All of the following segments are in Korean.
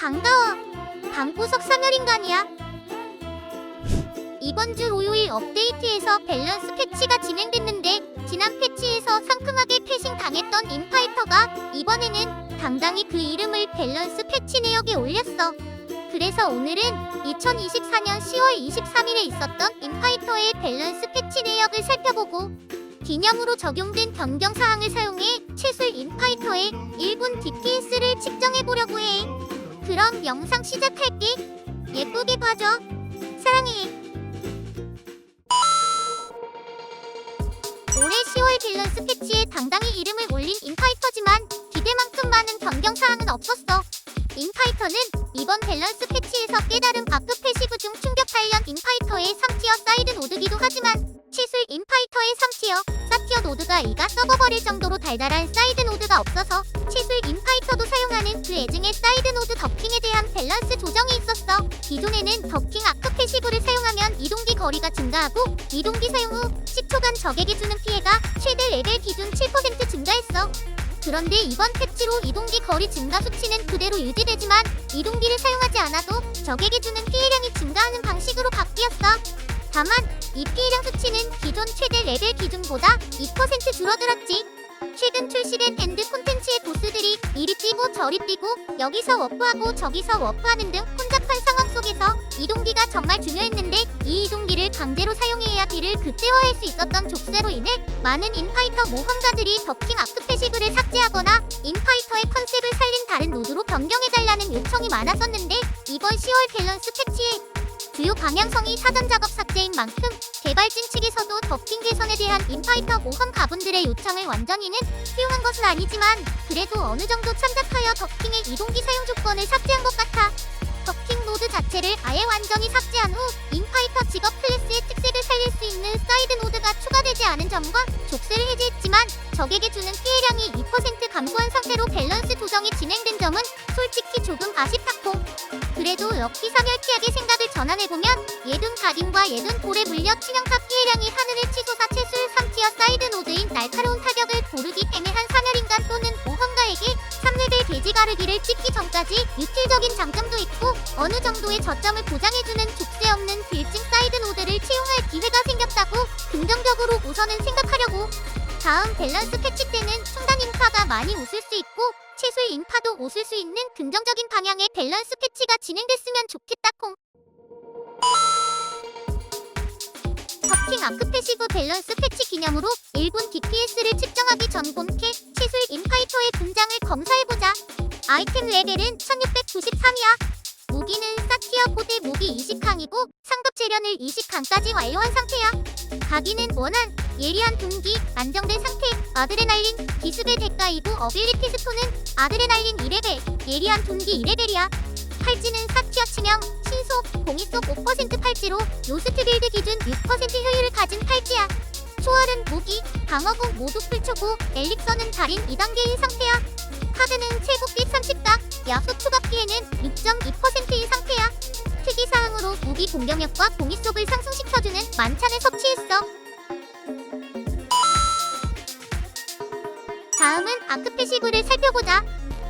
반가워. 방구석 사멸인간이야. 이번 주 토요일 업데이트에서 밸런스 패치가 진행됐는데 지난 패치에서 상큼하게 패싱 당했던 인파이터가 이번에는 당당히 그 이름을 밸런스 패치 내역에 올렸어. 그래서 오늘은 2024년 10월 23일에 있었던 인파이터의 밸런스 패치 내역을 살펴보고 기념으로 적용된 변경 사항을 사용해 최술 그럼 영상 시작할게. 예쁘게 봐줘. 사랑해. 올해 10월 밸런스 패치에 당당히 이름을 올린 인파이터지만 기대만큼 많은 변경 사항은 없었어. 인파이터는 이번 밸런스 패치에서 깨달은 아크 패시브 중 충격 관련 인파이터의 3티어 사이드 노드기도 하지만 치술 인파이터의 3티어, 4티어 노드가 이가 썩어버릴 정도로 달달한 사이드 노드가 없어서 치술 인파이터도 사용하는 그 애증의 사이드 노드 더킹에 대한 밸런스 조정이 있었어. 기존에는 더킹 아크 패시브를 사용하면 이동기 거리가 증가하고 이동기 사용 후 10초간 적에게 주는 피해가 최대 레벨 기준 7% 증가했어. 그런데 이번 패치로 이동기 거리 증가 수치는 그대로 유지되지만 이동기를 사용하지 않아도 적에게 주는 피해량이 증가하는 방식으로 바뀌었어. 다만 이 피해량 수치는 기존 최대 레벨 기준보다 2% 줄어들었지. 최근 출시된 엔드 콘텐츠의 보스들이 이리 뛰고 저리 뛰고 여기서 워프하고 저기서 워프하는 등 혼잡한 상황 속에서 이동기가 정말 중요했는데 이 이동기를 강제로 사용해야 딜을 극대화할 수 있었던 족쇄로 인해 많은 인파이터 모험가들이 더킹 아크 패시브를 삭제하거나 인파이터의 컨셉을 살린 다른 노드로 변경해달라는 요청이 많았었는데 이번 10월 밸런스 패치에 주요 방향성이 사전 작업 삭제인 만큼 개발진 측에서도 더킹 개선에 대한 인파이터 모험 가분들의 요청을 완전히는 수용한 것은 아니지만 그래도 어느 정도 참작하여 더킹의 이동기 사용 조건을 삭제한 것 같아. 더킹 노드 자체를 아예 완전히 삭제한 후 인파이터 직업 클래스의 특색을 살릴 수 있는 사이드 노드가 추가되지 않은 점과 족쇄를 해제했지만 적에게 주는 피해량이 2% 감소한 상태로 밸런스 조정이 진행된 점은 솔직히 조금 아쉽다고. 그래도 사멸키하게 생각을 전환해보면 예둔 가딘과 예둔 볼에 물려 치명타 피해량이 하늘을 치솟아 채술 3티어 사이드 노드인 날카로운 타격을 고르기 애매한 사멸인간 또는 모험가에게 3레벨 돼지 가르기를 찍기 전까지 유틸적인 장점도 있고 어느 정도의 저점을 보장해주는 족쇄 없는 빌증 사이드 노드를 채용할 기회가 생겼다고 긍정적으로 우선은 생각하려고 다음 밸런스 패치 때는 충단 인파가 많이 웃을 수 있고 채술 인파도 웃을 수 있는 긍정적인 방향의 밸런스 패치가 진행됐으면 좋겠다콩. 터킹 아크 패시브 밸런스 패치 기념으로 1분 DPS를 측정하기 전 본캐 채술 인파이터의 등장을 검사해보자. 아이템 레벨은 1693이야. 무기는 사티어 고대 무기 20칸이고 상급 재련을 20칸까지 완료한 상태야. 가기는 원한, 예리한 동기, 안정된 상태, 아드레날린, 기습의 대가이고 어빌리티 스톤은 아드레날린 2레벨, 예리한 동기 2레벨이야. 팔찌는 사티어 치명, 신속, 공이속 5% 팔찌로 로스트 빌드 기준 6% 효율을 가진 팔찌야. 초월은 무기, 방어구 모두 풀초고 엘릭서는 달인 2단계인 상태야. 카드는 최고빛 30각, 야수 피해는 6.2%인 상태야. 특이사항으로 무기 공격력과 공이속을 상승시켜주는 만찬을 섭취했어. 다음은 아크 패시브를 살펴보자.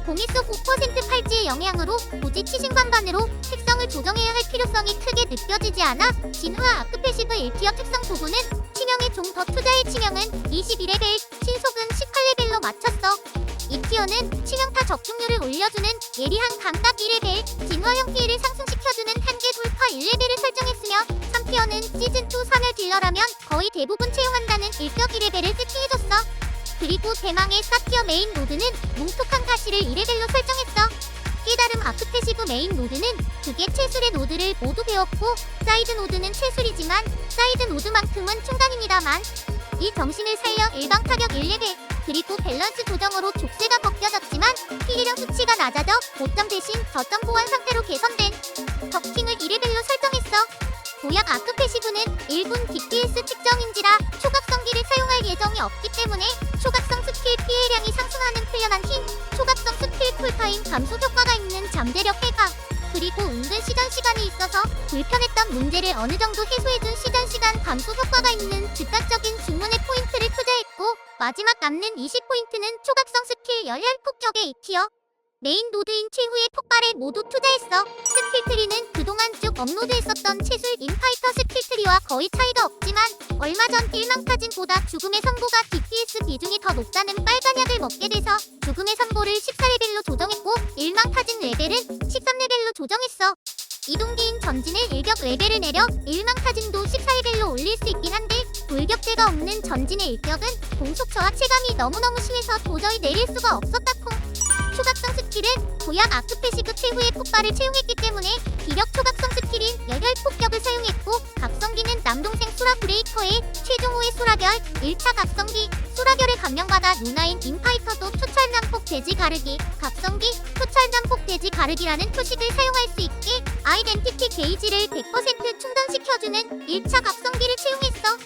공이 속 5% 팔찌의 영향으로 고지 치신관반으로 특성을 조정해야 할 필요성이 크게 느껴지지 않아 진화 아크 패시브 1티어 특성 부분은 치명에 좀더 투자해 치명은 21레벨, 신속은 18레벨로 맞췄어. 2티어는 치명타 적중률을 올려주는 예리한 감각 1레벨, 진화형 피해를 상승시켜주는 한계 돌파 1레벨을 설정했으며 3티어는 시즌2 사멸 딜러라면 거의 대부분 채용한다는 일격 2레벨을 세팅해줬어. 그리고 대망의 4티어 메인 노드는 뭉툭한 가시를 2레벨로 설정했어. 깨달음 아크 패시브 메인 노드는 그게 채술의 노드를 모두 배웠고 사이드 노드는 채술이지만 사이드 노드만큼은 충당입니다만 이 정신을 살려 일방 타격 1레벨 그리고 밸런스 조정으로 족쇄가 벗겨졌지만 피해량 수치가 낮아져 5점 대신 저점 보완 상태로 개선된 덕킹을 2레벨로 설정했어. 도약 아크 패시브는 1분 DPS 측정인지라 초각성기를 사용할 예정이 없기 때문에 스킬 피해량이 상승하는 풀려난 힘, 초각성 스킬 쿨타임 감소 효과가 있는 잠재력 해가 그리고 은근 시전 시간이 있어서 불편했던 문제를 어느 정도 해소해준 시전 시간 감소 효과가 있는 즉각적인 주문의 포인트를 투자했고 마지막 남는 20포인트는 초각성 스킬 열혈 폭격의 2티어 메인 노드인 최후의 폭발에 모두 투자했어. 스킬 트리는 그동안 쭉 업로드했었던 채술 인파이터 스킬트리와 거의 차이가 없지만 얼마 전 일망타진보다 죽음의 선고가 DPS 비중이 더 높다는 빨간 약을 먹게 돼서 죽음의 선고를 14레벨로 조정했고 일망타진 레벨은 13레벨로 조정했어. 이동기인 전진의 일격 레벨을 내려 일망타진도 14레벨로 올릴 수 있긴 한데 돌격제가 없는 전진의 일격은 공속 저하 체감이 너무너무 심해서 도저히 내릴 수가 없었다 콩. 초각성 스킬은 도약 아크패시브 최후의 폭발을 채용했기 때문에 기력 초각성 스킬인 소라결 1차 각성기 소라결에 감명받아 누나인 인파이터도 투철난폭 돼지 가르기 각성기 투철난폭 돼지 가르기라는 표식을 사용할 수 있게 아이덴티티 게이지를 100% 충전시켜주는 1차 각성기를 채용했어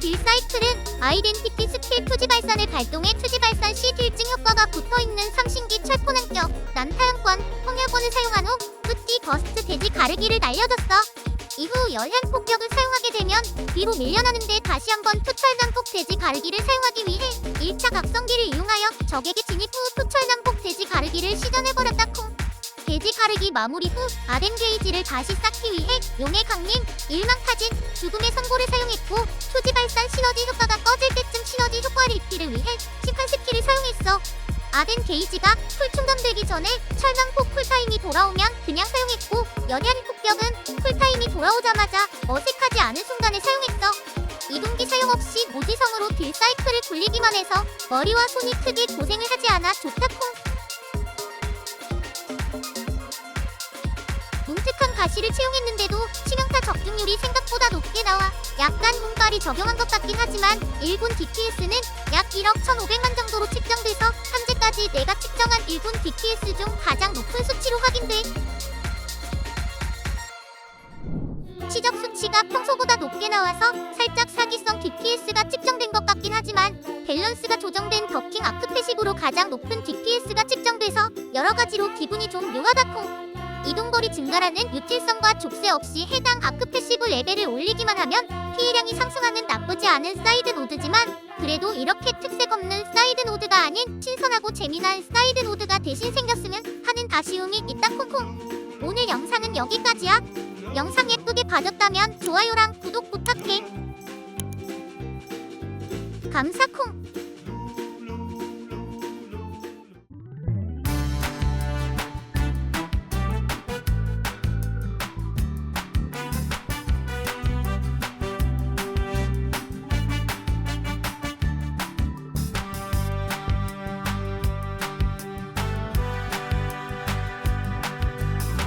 딜사이클은 아이덴티티 스킬 투지 발산을 발동해 투지 발산 시 딜증 효과가 붙어있는 삼신기 철포난격 난타양권 홍열권을 사용한 후 뚜띠 버스트 돼지 가르기를 날려줬어. 이후 열향 폭격을 사용하게 되면 뒤로 밀려나는데 다시 한번 투철난폭 돼지 가르기를 사용하기 위해 1차 각성기를 이용하여 적에게 진입 후 투철난폭 돼지 가르기를 시전해버렸다 콩. 돼지 가르기 마무리 후 아덴 게이지를 다시 쌓기 위해 용의 강림, 일망타진, 죽음의 선고를 사용했고 초지 발산 시너지 효과가 꺼질 때쯤 시너지 효과를 입기를 위해 18스킬을 사용했어. 아덴 게이지가 풀 충전되기 전에 철망폭 쿨타임이 돌아오면 그냥 사용했고 연혈 폭격은 쿨타임이 돌아오자마자 어색하지 않은 순간에 사용했어. 이동기 사용 없이 모지성으로 딜 사이클을 굴리기만 해서 머리와 손이 크게 고생을 하지 않아 좋다콩. 가시를 채용했는데도 치명타 적중률이 생각보다 높게 나와 약간 문발이 적용한 것 같긴 하지만 1군 DPS는 약 1억 1,500만 정도로 측정돼서 현재까지 내가 측정한 1군 DPS 중 가장 높은 수치로 확인돼. 치적 수치가 평소보다 높게 나와서 살짝 사기성 DPS가 측정된 것 같긴 하지만 밸런스가 조정된 더킹 아크 패시브로 가장 높은 DPS가 측정돼서 여러 가지로 기분이 좀 묘하다 콩. 이동거리 증가라는 유틸성과 족쇄 없이 해당 아크 패시브 레벨을 올리기만 하면 피해량이 상승하는 나쁘지 않은 사이드 노드지만 그래도 이렇게 특색 없는 사이드 노드가 아닌 신선하고 재미난 사이드 노드가 대신 생겼으면 하는 아쉬움이 있다 콩콩 오늘 영상은 여기까지야. 영상 예쁘게 봐줬다면 좋아요랑 구독 부탁해. 감사 콩